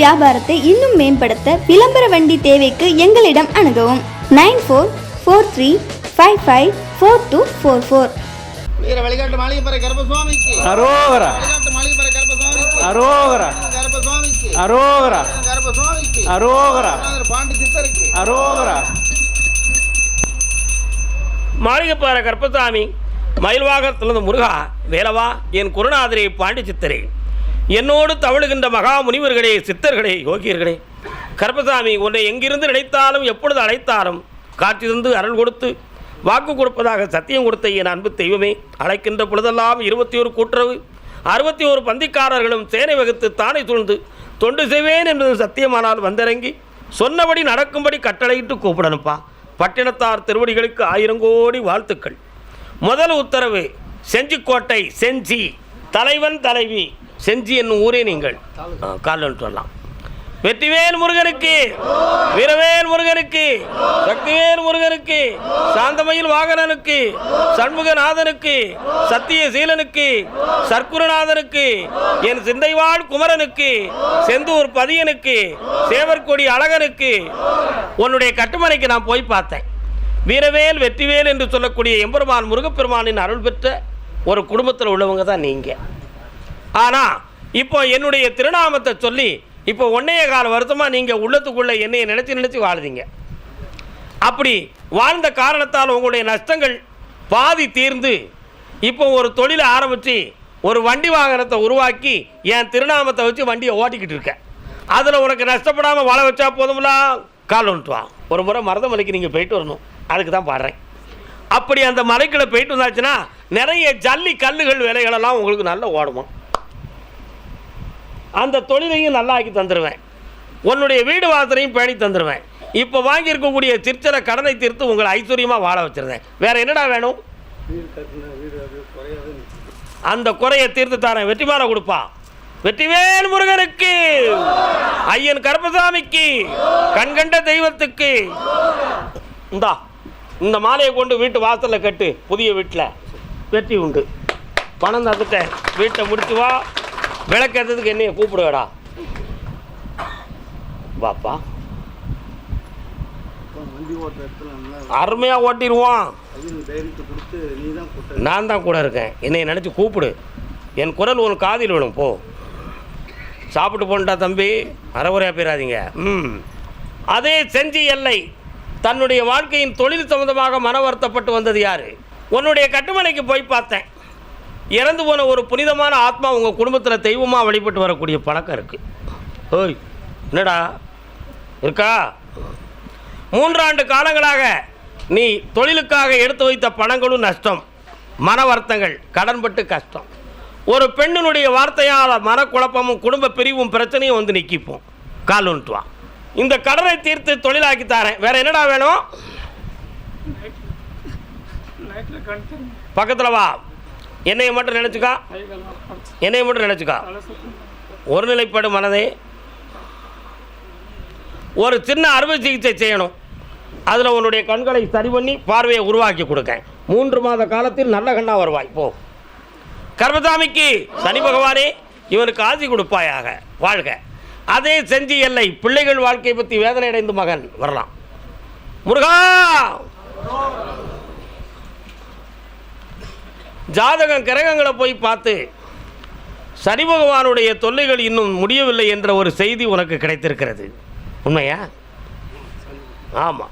வியாபாரத்தை இன்னும் மேம்படுத்த விளம்பர வண்டி தேவைக்கு எங்களிடம் அணுகவும். Nine four four three five five four two four four. வீர வழிகாட்டு மாளிகைப்பறை கர்ப்பசுவாமிக்கு அரோகரா. வழிகாட்டு மாளிகைப்பறை கர்ப்பசுவாமிக்கு அரோகரா. கர்ப்பசுவாமிக்கு அரோகரா. கர்ப்பசுவாமிக்கு அரோகரா. பாண்டி சித்தருக்கு. அரோகரா. மாளிகைப்பாறை கற்பசாமி மயில்வாகத்திலிருந்து முருகா வேலவா என் குருநாதரே பாண்டி சித்தரே. என்னோடு தவழுகின்ற மகா முனிவர்களே சித்தர்களே யோகியர்களே கருப்பசாமி உன்னை எங்கிருந்து நினைத்தாலும் எப்பொழுது அழைத்தாலும் காட்சி தந்து அருள் கொடுத்து வாக்கு கொடுப்பதாக சத்தியம் கொடுத்த என் அன்பு தெய்வமே அழைக்கின்ற பொழுதெல்லாம் இருபத்தி ஒரு கூட்டுறவு அறுபத்தி ஒரு பந்திக்காரர்களும் சேனை வகுத்து தானே துழ்ந்து தொண்டு செய்வேன் என்பது சத்தியமானால் வந்திறங்கி சொன்னபடி நடக்கும்படி கட்டளையிட்டு கூப்பிடனுப்பா பட்டினத்தார் திருவடிகளுக்கு ஆயிரம் கோடி வாழ்த்துக்கள். முதல் உத்தரவு செஞ்சிக்கோட்டை செஞ்சி தலைவன் தலைவி செஞ்சி என்னும் ஊரே நீங்கள். கால் சொல்லலாம் வெற்றிவேல் முருகனுக்கு வீரவேல் முருகனுக்கு சக்திவேல் முருகனுக்கு சாந்தமயில் வாகனனுக்கு சண்முகநாதனுக்கு சத்தியசீலனுக்கு சர்க்குருநாதனுக்கு என் சிந்தைவாழ் குமரனுக்கு செந்தூர் பதியனுக்கு சேவர்கொடி அழகனுக்கு உன்னுடைய கட்டுமனைக்கு நான் போய் பார்த்தேன். வீரவேல் வெற்றிவேல் என்று சொல்லக்கூடிய எம்பெருமான் முருகப்பெருமானின் அருள் பெற்ற ஒரு குடும்பத்தில் உள்ளவங்க தான் நீங்கள் ஆனால் இப்போ என்னுடைய திருநாமத்தை சொல்லி இப்போ ஒன்றைய கால வருத்தமாக நீங்கள் உள்ளத்துக்குள்ளே என்னையை நினச்சி நினச்சி வாழுதீங்க அப்படி வாழ்ந்த காரணத்தால் உங்களுடைய நஷ்டங்கள் பாதி தீர்ந்து இப்போ ஒரு தொழிலை ஆரம்பித்து ஒரு வண்டி வாகனத்தை உருவாக்கி என் திருநாமத்தை வச்சு வண்டியை ஓட்டிக்கிட்டு இருக்கேன் அதில் உனக்கு நஷ்டப்படாமல் வாழ வச்சா போதும்ல? கால் வந்துட்டு ஒரு முறை மருதமலைக்கு நீங்கள் போயிட்டு வரணும். அதுக்கு தான் பாடுறேன். அப்படி அந்த மலைக்குள்ள போயிட்டு வந்தாச்சுன்னா நிறைய ஜல்லி கல்லுகள் விலைகளெல்லாம் உங்களுக்கு நல்லா ஓடுமா? அந்த தொழிலையும் நல்லா ஆக்கி தந்துடுவேன் உன்னுடைய வீடு வாசலையும் பேணி தந்துடுவேன் இப்போ வாங்கியிருக்கக்கூடிய சிற்சில கடனை தீர்த்து உங்களை ஐஸ்வர்யமாக வாழ வச்சிருந்தேன். வேறு என்னடா வேணும்? அந்த குறையை தீர்த்து தரேன் வெற்றிமாற கொடுப்பான் வெற்றிவேல் முருகனுக்கு ஐயன் கருப்பசாமிக்கு கண்கண்ட தெய்வத்துக்கு. இந்தா இந்த மாலையை கொண்டு வீட்டு வாசலில் கட்டு புதிய வீட்டில். வெற்றி உண்டு. பணம் தந்துட்டேன். வீட்டை முடிச்சு வா. விளக்கேற்றதுக்கு என்னைய கூப்பிடுவேடா. பாப்பா அருமையாக ஓட்டிடுவான். நான் தான் கூட இருக்கேன். என்னை நினச்சி கூப்பிடு. என் குரல் உன் காதில் விழும். போ. சாப்பிட்டு போன்டா தம்பி. அறகுறையாக போயிடாதீங்க. ம். அதே செஞ்சி எல்லை. தன்னுடைய வாழ்க்கையின் தொழில் சம்பந்தமாக மன வருத்தப்பட்டு வந்தது யார்? உன்னுடைய கட்டுமனைக்கு போய் பார்த்தேன். இறந்து போன ஒரு புனிதமான ஆத்மா உங்கள் குடும்பத்தில் தெய்வமாக வழிபட்டு வரக்கூடிய பழக்கம் இருக்குது ஓய் என்னடா? இருக்கா? மூன்றாண்டு காலங்களாக நீ தொழிலுக்காக எடுத்து வைத்த பணங்களும் நஷ்டம் மன வருத்தங்கள் கடன்பட்டு கஷ்டம். ஒரு பெண்ணினுடைய வார்த்தையால் மனக்குழப்பமும் குடும்ப பிரிவும் பிரச்சனையும் வந்து நிற்கிப்போம் கால் வா. இந்த கடனை தீர்த்து தொழிலாக்கி தாரேன். வேற என்னடா வேணும்? பக்கத்தில் வா. என்னைய மட்டும் நினச்சிக்கா. என்னைய மட்டும் நினச்சிக்கா. ஒருநிலைப்படும் மனதே ஒரு சின்ன அறுவை சிகிச்சை செய்யணும். அதில் உன்னுடைய கண்களை சரி பண்ணி பார்வையை உருவாக்கி கொடுக்க மூன்று மாத காலத்தில் நல்ல கண்ணா வருவாய். போ. கர்மசாமிக்கு சனி பகவானே இவனுக்கு ஆசி கொடுப்பாயாக. வாழ்க. அதே செஞ்சு எல்லை பிள்ளைகள் வாழ்க்கையை பற்றி வேதனை அடைந்து மகன் வரலாம். முருகா! ஜாதகம் கிரகங்களை போய் பார்த்து சனி பகவானுடைய தொல்லைகள் இன்னும் முடியவில்லை என்ற ஒரு செய்தி உனக்கு கிடைத்திருக்கிறது. உண்மையா? ஆமாம்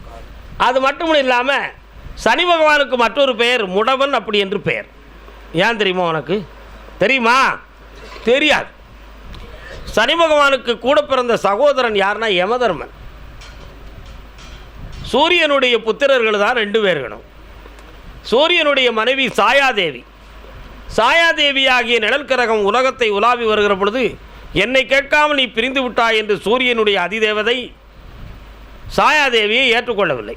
அது மட்டும் இல்லாமல் சனி பகவானுக்கு மற்றொரு பெயர் முடவன் அப்படி என்று பெயர். ஏன் தெரியுமா உனக்கு? தெரியுமா? தெரியாது. சனி பகவானுக்கு கூட பிறந்த சகோதரன் யாருன்னா யமதர்மன். சூரியனுடைய புத்திரர்கள் தான் ரெண்டு பேர்களும் சூரியனுடைய மனைவி சாயாதேவி. சாயாதேவி ஆகிய நிழல் கிரகம் உலகத்தை உலாவி வருகிற பொழுது என்னை கேட்காமல் நீ பிரிந்து விட்டாய் என்று சூரியனுடைய அதிதேவதை சாயாதேவியை ஏற்றுக்கொள்ளவில்லை.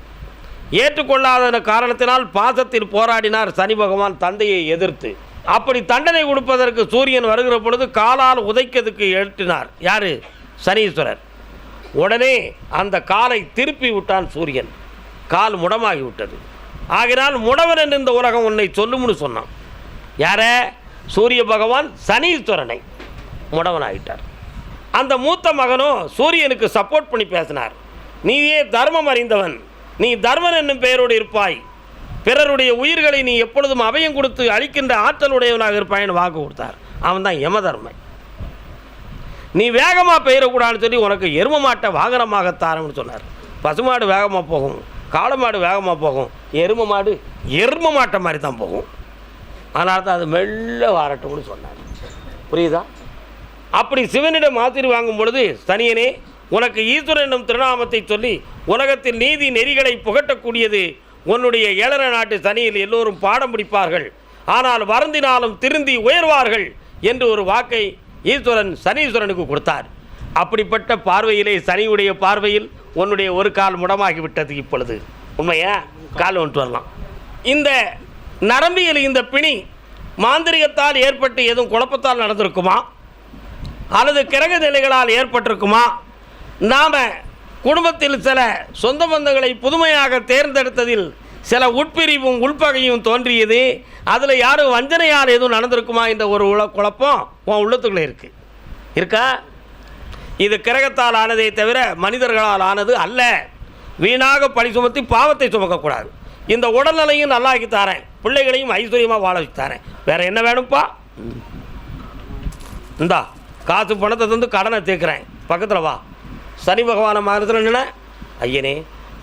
ஏற்றுக்கொள்ளாத காரணத்தினால் பாசத்தில் போராடினார் சனி பகவான் தந்தையை எதிர்த்து. அப்படி தண்டனை கொடுப்பதற்கு சூரியன் வருகிற பொழுது காலால் உதைக்கிறதுக்கு எட்டினார் யாரு? சனீஸ்வரர். உடனே அந்த காலை திருப்பி விட்டான் சூரியன். கால் முடமாகிவிட்டது. ஆகினால் முடவன் என்று இந்த உலகம் உன்னை சொல்லும்னு சொன்னான். யார? சூரிய பகவான் சனீஸ்வரனை முடவனாகிட்டார் அந்த மூத்த மகனும் சூரியனுக்கு சப்போர்ட் பண்ணி பேசினார். நீயே தர்மம் அறிந்தவன். நீ தர்மன் என்னும் பெயரோடு இருப்பாய். பிறருடைய உயிர்களை நீ எப்பொழுதும் அபயம் கொடுத்து அழிக்கின்ற ஆற்றலுடையவனாக இருப்பாய்னு வாக்கு கொடுத்தார். அவன் தான் யமதர்மை நீ வேகமாக பெயரக்கூடாதுன்னு சொல்லி உனக்கு எரும மாட்டை வாகனமாகத்தாரம்னு சொன்னார். பசுமாடு வேகமாக போகும். காளை மாடு வேகமாக போகும். எரும மாடு எரும மாட்டை மாதிரி தான் போகும். அதனால தான் அது மெல்ல வாரட்டும்னு சொன்னார். புரியுதா? அப்படி சிவனிடம் ஆத்திரி வாங்கும் பொழுது தனியனே உனக்கு ஈஸ்வரன் என்னும் திருநாமத்தை சொல்லி உலகத்தில் நீதி நெறிகளை புகட்டக்கூடியது உன்னுடைய ஏழர நாட்டு சனியில் எல்லோரும் பாடம் பிடிப்பார்கள். ஆனால் வருந்தினாலும் திருந்தி உயர்வார்கள் என்று ஒரு வாக்கை ஈஸ்வரன் சனீஸ்வரனுக்கு கொடுத்தார். அப்படிப்பட்ட பார்வையிலே சனியுடைய பார்வையில் உன்னுடைய ஒரு கால் முடமாகி விட்டது இப்பொழுது. உண்மையா? கால் வந்துட்டு வரலாம். இந்த நரம்பியல் இந்த பிணி மாந்திரிகத்தால் ஏற்பட்டு எதுவும் குழப்பத்தால் நடந்திருக்குமா? அல்லது கிரக நிலைகளால் ஏற்பட்டிருக்குமா? நாம் குடும்பத்தில் சில சொந்த பந்தங்களை புதுமையாக தேர்ந்தெடுத்ததில் சில உட்பிரிவும் உள்பகையும் தோன்றியது. அதில் யாரும் வஞ்சனையால் எதுவும் நடந்திருக்குமா? என்ற ஒரு உல குழப்பம் உன் உள்ளத்துக்குள்ளே இருக்குது இருக்கா? இது கிரகத்தால் ஆனதே தவிர மனிதர்களால் ஆனது அல்ல. வீணாக பழி சுமத்தி பாவத்தை சுமக்கக்கூடாது. இந்த உடல்நிலையும் நல்லாக்கி தாரேன். பிள்ளைகளையும் ஐஸ்வர்யமாக வாழ வச்சு தாரேன். வேற என்ன வேணும்ப்பா? இந்தா காசு பணத்தை தந்து கடனை தீர்க்குறேன் பக்கத்தில் வா. சனி பகவான மாதத்தில் என்ன ஐயனே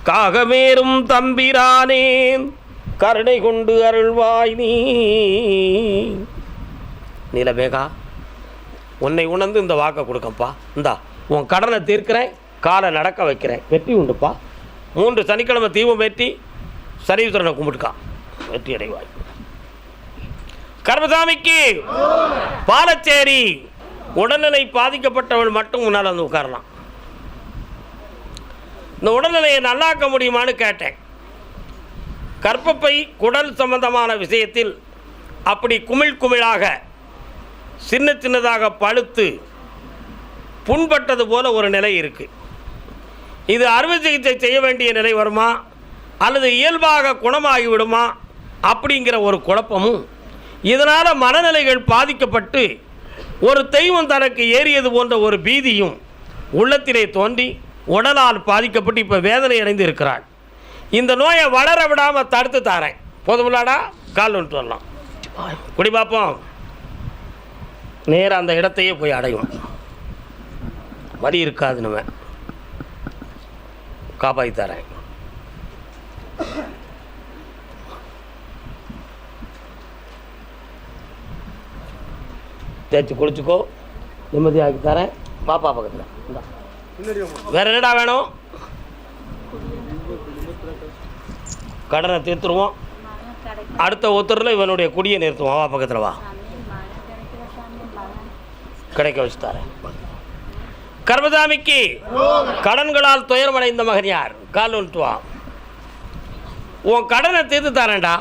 காகமேரும் தம்பிரானேன் கருணை கொண்டு அருள்வாய் நீ. நிலமேகா உன்னை உணர்ந்து இந்த வாக்கை கொடுக்கப்பா இந்தா உன் கடனை தீர்க்கிறேன் காலை நடக்க வைக்கிறேன். வெற்றி உண்டுப்பா. மூன்று சனிக்கிழமை தீபம் வெட்டி சனீஸ்வரனை கும்பிட்டுக்கான் வெற்றி அடைவாய். கர்மசாமிக்கு பாலச்சேரி. உடல்நிலை பாதிக்கப்பட்டவள் மட்டும் முன்னால் வந்து உட்காரலாம். இந்த உடல்நிலையை நல்லாக்க முடியுமான்னு கேட்டேன். கற்பப்பை குடல் சம்பந்தமான விஷயத்தில் அப்படி குமிழ் குமிழாக சின்ன சின்னதாக பழுத்து புண்பட்டது போல ஒரு நிலை இருக்குது இது அறுவை சிகிச்சை செய்ய வேண்டிய நிலை வருமா? அல்லது இயல்பாக குணமாகிவிடுமா அப்படிங்கிற ஒரு குழப்பமும் இதனால் மனநிலைகள் பாதிக்கப்பட்டு ஒரு தெய்வம் தனக்கு ஏறியது போன்ற ஒரு பீதியும் உள்ளத்திலே தோன்றி உடலால் பாதிக்கப்பட்டு இப்போ வேதனை அடைந்து இருக்கிறாள். இந்த நோயை வளர விடாமல் தடுத்து தாரேன். போதுமில்லாடா? கால் வந்துட்டு வரலாம். குடி பார்ப்போம் நேராக அந்த இடத்தையே போய் அடையும். வரி இருக்காது நம்ம. காப்பாற்றி தரேன். தேய்ச்சி குளிச்சுக்கோ. நிம்மதியாக்கி தரேன். பாப்பா பக்கத்தில். வேற என்னடா வேணும்? கடனை தீர்த்துருவோம். அடுத்த ஒத்தரில் இவனுடைய குடியை நிறுத்துவோம். வா பக்கத்தில் வா. கிடைக்க வச்சு தரேன். கர்மசாமிக்கு கடன்களால் துயரமடைந்த மகன் யார்? கால் வந்துட்டு உன் கடனை தீர்த்து தரேன்டா.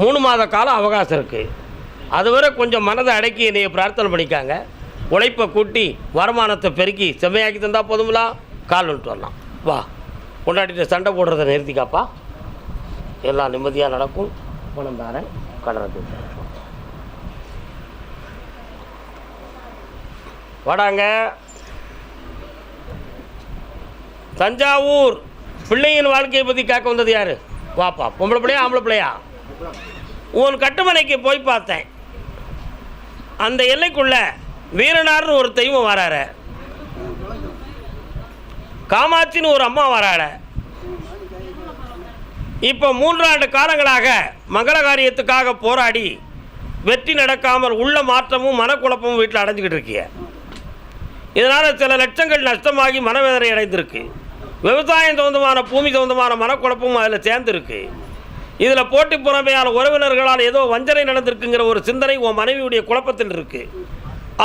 மூணு மாத காலம் அவகாசம் இருக்குது அதுவரை கொஞ்சம் மனதை அடக்கி என்னைய பிரார்த்தனை பண்ணிக்காங்க. உழைப்பை கூட்டி வருமானத்தை பெருக்கி செம்மையாக்கி தந்தால் போதுங்களா கால் வந்துட்டு வரலாம். வா. கொண்டாடிட்டு சண்டை போடுறதை நிறுத்திக்காப்பா. எல்லாம் நிம்மதியாக நடக்கும். பணம் தாரேன். கடனை தீர்த்தேன் வாடாங்க. தஞ்சாவூர் பிள்ளையின் வாழ்க்கையை பற்றி கேட்க வந்தது யார்? வாப்பா பொம்பளை பிள்ளையா ஆம்பளை பிள்ளையா? உன் கட்டுமனைக்கு போய் பார்த்தேன். அந்த எல்லைக்குள்ள வீரனார்னு ஒரு தெய்வம் வராரு காமாட்சின்னு ஒரு அம்மா வராட இப்போ மூன்றாண்டு காலங்களாக மங்கள காரியத்துக்காக போராடி வெற்றி நடக்காமல் உள்ள மாற்றமும் மனக்குழப்பமும் வீட்டில் அடைஞ்சிக்கிட்டு இருக்கிய. இதனால் சில லட்சங்கள் நஷ்டமாகி மனவேதனை அடைந்திருக்கு. விவசாயம் சொந்தமான பூமி சொந்தமான மனக்குழப்பமும் அதில் சேர்ந்துருக்கு. இதில் போட்டி புறமையான உறவினர்களால் ஏதோ வஞ்சனை நடந்திருக்குங்கிற ஒரு சிந்தனை உன் மனைவியுடைய குழப்பத்தில் இருக்கு.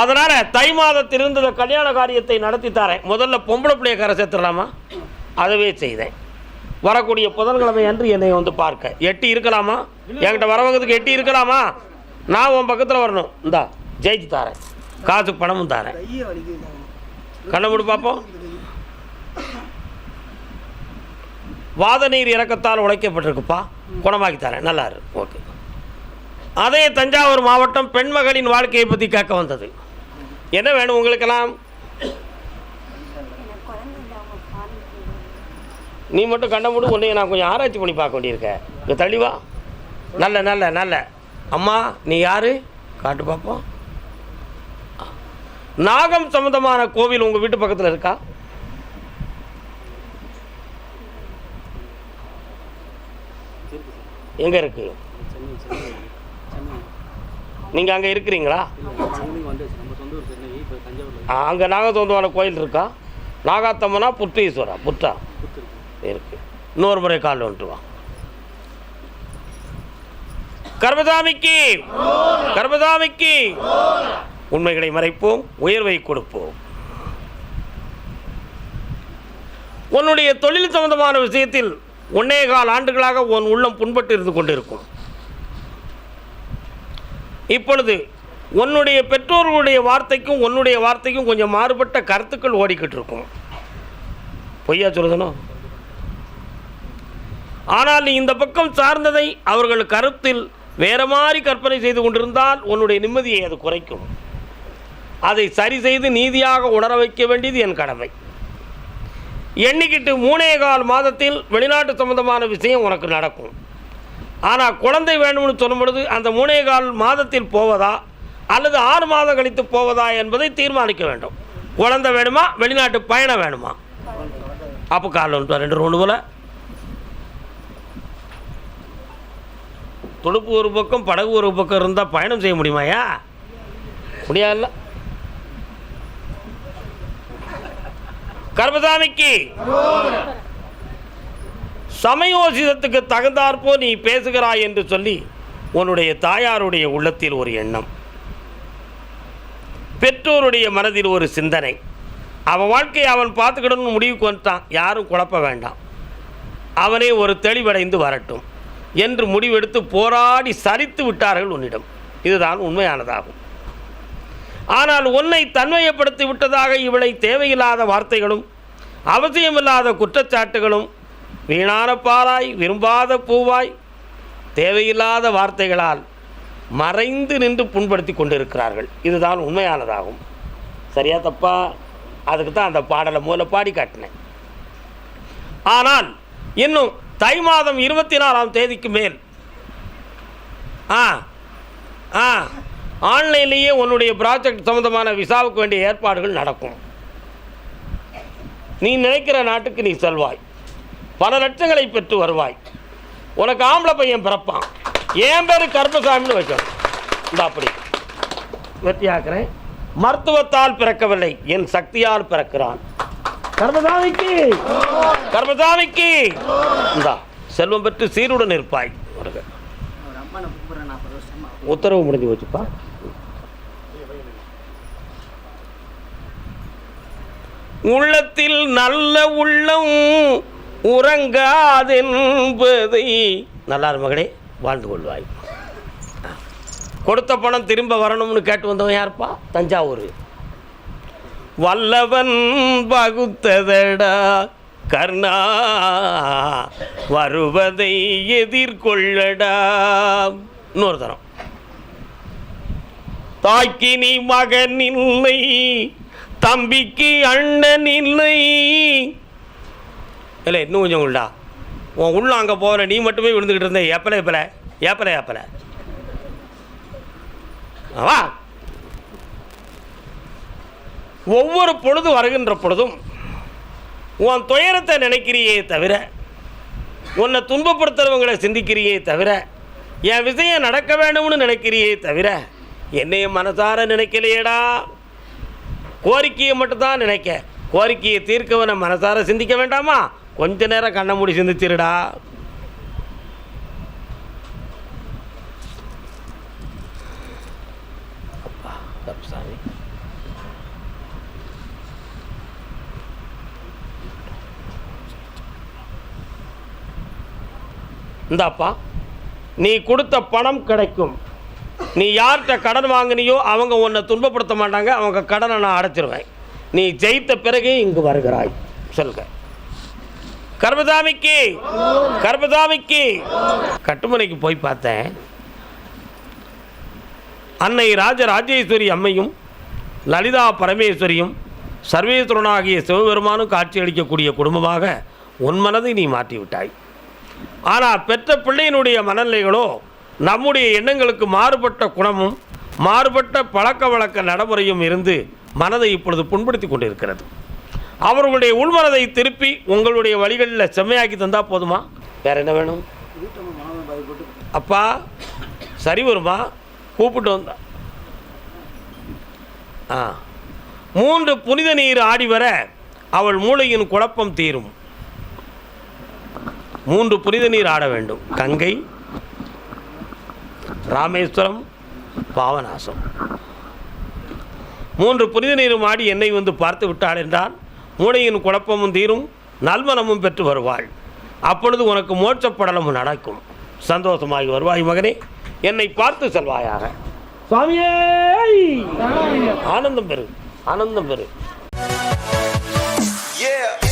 அதனால் தை மாதத்தில் இருந்த கல்யாண காரியத்தை நடத்தி தரேன். முதல்ல பொம்பளை பிள்ளைய கரை சேர்த்துடலாமா? அதவே செய்தேன். வரக்கூடிய புதன்கிழமை அன்று என்னை வந்து பார்க்க. எட்டி இருக்கலாமா? என்கிட்ட வரவங்கிறதுக்கு எட்டி இருக்கலாமா? நான் உன் பக்கத்தில் வரணும். இந்தா ஜெயிச்சு தாரேன். காசு பணமும் தாரேன். கண்ணை மூடி பார்ப்போம் வாத நீர் இறக்கத்தால் உழைக்கப்பட்டிருக்குப்பா குணமாக்கி தரேன். நல்லா இருக்கு ஓகே. அதே தஞ்சாவூர் மாவட்டம் பெண்மகளின் வாழ்க்கையை பற்றி கேட்க வந்தது. என்ன வேணும் உங்களுக்கெல்லாம்? நீ மட்டும் கண்ட மூடு உன்னைய நான் கொஞ்சம் ஆராய்ச்சி பண்ணி பார்க்க வேண்டியிருக்கேன் இங்கே தள்ளி நல்ல நல்ல நல்ல. அம்மா நீ யாரு? காட்டு பார்ப்போம் நாகம் சம்பந்தமான கோவில் உங்கள் வீட்டு பக்கத்தில் இருக்கா? எங்கே இருக்கு? நீங்கள் அங்கே இருக்கிறீங்களா? அங்கே நாகத்தோந்தமான கோயில் இருக்கா? நாகாத்தம்மனா புத்தீஸ்வரா? புத்தா. இருக்கு. இன்னொரு முறை காலில் வந்துட்டு கர்மசாமிக்கு! கர்மதாமிக்கு கர்மதாமிக்கு உண்மைகளை மறைப்போம் உயர்வை கொடுப்போம். உன்னுடைய தொழில் சம்பந்தமான விஷயத்தில் ஒன்னே கால் ஆண்டுகளாக உன் உள்ளம் புண்பட்டு இருந்து கொண்டிருக்கும். இப்பொழுது உன்னுடைய பெற்றோர்களுடைய வார்த்தைக்கும் உன்னுடைய வார்த்தைக்கும் கொஞ்சம் மாறுபட்ட கருத்துக்கள் ஓடிக்கிட்டு இருக்கும். பொய்யா சொல்லுதனும் ஆனால் நீ இந்த பக்கம் சார்ந்ததை அவர்கள் கருத்தில் வேற மாதிரி கற்பனை செய்து கொண்டிருந்தால் உன்னுடைய நிம்மதியை அது குறைக்கும். அதை சரி செய்து நீதியாக உணர வைக்க வேண்டியது என் கடமை. எண்ணிக்கிட்டு மூணே கால் மாதத்தில் வெளிநாட்டு சம்பந்தமான விஷயம் உனக்கு நடக்கும். ஆனால் குழந்தை வேணும்னு சொல்லும் பொழுது அந்த மூணே கால் மாதத்தில் போவதா அல்லது ஆறு மாதம் கழித்து போவதா என்பதை தீர்மானிக்க வேண்டும். குழந்தை வேணுமா? வெளிநாட்டு பயணம் வேணுமா? அப்போ கால் ஒன்று ரெண்டு ரூண்டு போல. துடுப்பு ஒரு பக்கம் படகு ஒரு பக்கம் இருந்தால் பயணம் செய்ய முடியுமாயா முடியாதுல்ல. கர்மசாமிக்கு. சமயோசிதத்துக்கு தகுந்தாற்போ நீ பேசுகிறாய் என்று சொல்லி உன்னுடைய தாயாருடைய உள்ளத்தில் ஒரு எண்ணம். பெற்றோருடைய மனதில் ஒரு சிந்தனை. அவன் வாழ்க்கையை அவன் பார்த்துக்கிடணும்னு முடிவுக்கு வந்துட்டான். யாரும் குழப்ப வேண்டாம். அவனே ஒரு தெளிவடைந்து வரட்டும் என்று முடிவெடுத்து போராடி சரித்து விட்டார்கள் உன்னிடம். இதுதான் உண்மையானதாகும். ஆனால் உன்னை தன்மையப்படுத்தி விட்டதாக இவளை தேவையில்லாத வார்த்தைகளும் அவசியமில்லாத குற்றச்சாட்டுகளும் வீணான பாலாய் விரும்பாத பூவாய் தேவையில்லாத வார்த்தைகளால் மறைந்து நின்று புண்படுத்தி கொண்டிருக்கிறார்கள். இதுதான் உண்மையானதாகும். சரியா தப்பா? அதுக்கு தான் அந்த பாடலை மூல பாடி காட்டினேன். ஆனால் இன்னும் தை மாதம் இருபத்தி நாலாம் தேதிக்கு மேல். ஆ ஆ. ஆன்லைன்லேயே உன்னுடைய ப்ராஜெக்ட் சம்மந்தமான விசாவுக்கு வேண்டிய ஏற்பாடுகள் நடக்கும். நீ நினைக்கிற நாட்டுக்கு நீ செல்வாய். பல லட்சங்களை பெற்று வருவாய். உனக்கு ஆம்பளை பையன் பிறப்பான். என் பேர் கருப்பசாமின்னு வைக்கணும் இந்த அப்படி. வெற்றியாக்குறேன் மருத்துவத்தால் பிறக்கவில்லை. என் சக்தியால் பிறக்கிறான். கர்மசாமிக்கு கர்மசாமிக்கு இந்தா செல்வம் பெற்று சீருடன் இருப்பாய். உத்தரவு முடிஞ்சு வச்சுப்பா உள்ளத்தில் நல்ல உள்ளம் உறங்காதென்பதை. நல்லார் மகளே வாழ்ந்து கொள்வாய். கொடுத்த பணம் திரும்ப வரணும்னு கேட்டு வந்தவன் யாருப்பா? தஞ்சாவூர். வல்லவன் பகுத்ததடா கர்ணா வருவதை எதிர்கொள்ளடா. இன்னொரு தரம். தாக்கினி மகன் இல்லை தம்பிக்கு அண்ணன் இல்லை. இல்லை இன்னும் கொஞ்சம் உள்ளா உன் உள்ள அங்கே போகிற நீ மட்டுமே விழுந்துக்கிட்டு இருந்த. ஏப்பலை ஏப்பல ஏப்பல ஏப்பல. வா ஒவ்வொரு பொழுது வருகின்ற பொழுதும் உன் துயரத்தை நினைக்கிறியே தவிர உன்னை துன்பப்படுத்துறவங்களை சிந்திக்கிறியே தவிர என் விஷயம் நடக்க வேண்டும்னு நினைக்கிறியே தவிர என்னைய மனசார நினைக்கலையேடா. கோரிக்கையை மட்டும்தான் நினைக்க. கோரிக்கையை தீர்க்கவனை மனசார சிந்திக்க வேண்டாமா? கொஞ்ச நேரம் கண்ணை மூடி சிந்திச்சிருடா. இந்தாப்பா நீ கொடுத்த பணம் கிடைக்கும். நீ யார்கிட்ட கடன் வாங்கினியோ அவங்க உன்னை துன்பப்படுத்த மாட்டாங்க அவங்க கடனை நான் அடைச்சிருவேன். நீ ஜெயித்த பிறகு இங்கு வருகிறாய். சொல்க கர்மசாமிக்கு கர்மசாமிக்கு கட்டுமனைக்கு போய் பார்த்தேன். அன்னை ராஜராஜேஸ்வரி அம்மையும் லலிதா பரமேஸ்வரியும் சர்வேஸ்வரனாகிய சிவபெருமானும் காட்சியளிக்கக்கூடிய குடும்பமாக உன் மனதை நீ மாற்றி விட்டாய் ஆனால் பெற்ற பிள்ளையினுடைய மனநிலைகளோ நம்முடைய எண்ணங்களுக்கு மாறுபட்ட குணமும் மாறுபட்ட பழக்க வழக்க நடைமுறையும் இருந்து மனதை இப்பொழுது புண்படுத்தி கொண்டிருக்கிறது. அவர்களுடைய உள்மனதை திருப்பி உங்களுடைய வழிகளில் செம்மையாக்கி தந்தால் போதுமா? வேற என்ன வேணும்? அப்பா சரி வருமா? கூப்பிட்டு வந்தா. ஆ. மூன்று புனித நீர் ஆடி வர அவள் மூளையின் குழப்பம் தீரும். மூன்று புனித நீர் ஆட வேண்டும். கங்கை ராமேஸ்வரம் பாவநாசம். மூன்று புனித நீரும் ஆடி என்னை வந்து பார்த்து விட்டாள் என்றால் மூளையின் குழப்பமும் தீரும் நல்மனமும் பெற்று வருவாள். அப்பொழுது உனக்கு மோட்சப்படலமும் நடக்கும். சந்தோஷமாகி வருவாய் மகனே என்னை பார்த்து செல்வாயாக. சுவாமியே! ஆனந்தம் பெரு ஆனந்தம் பெரு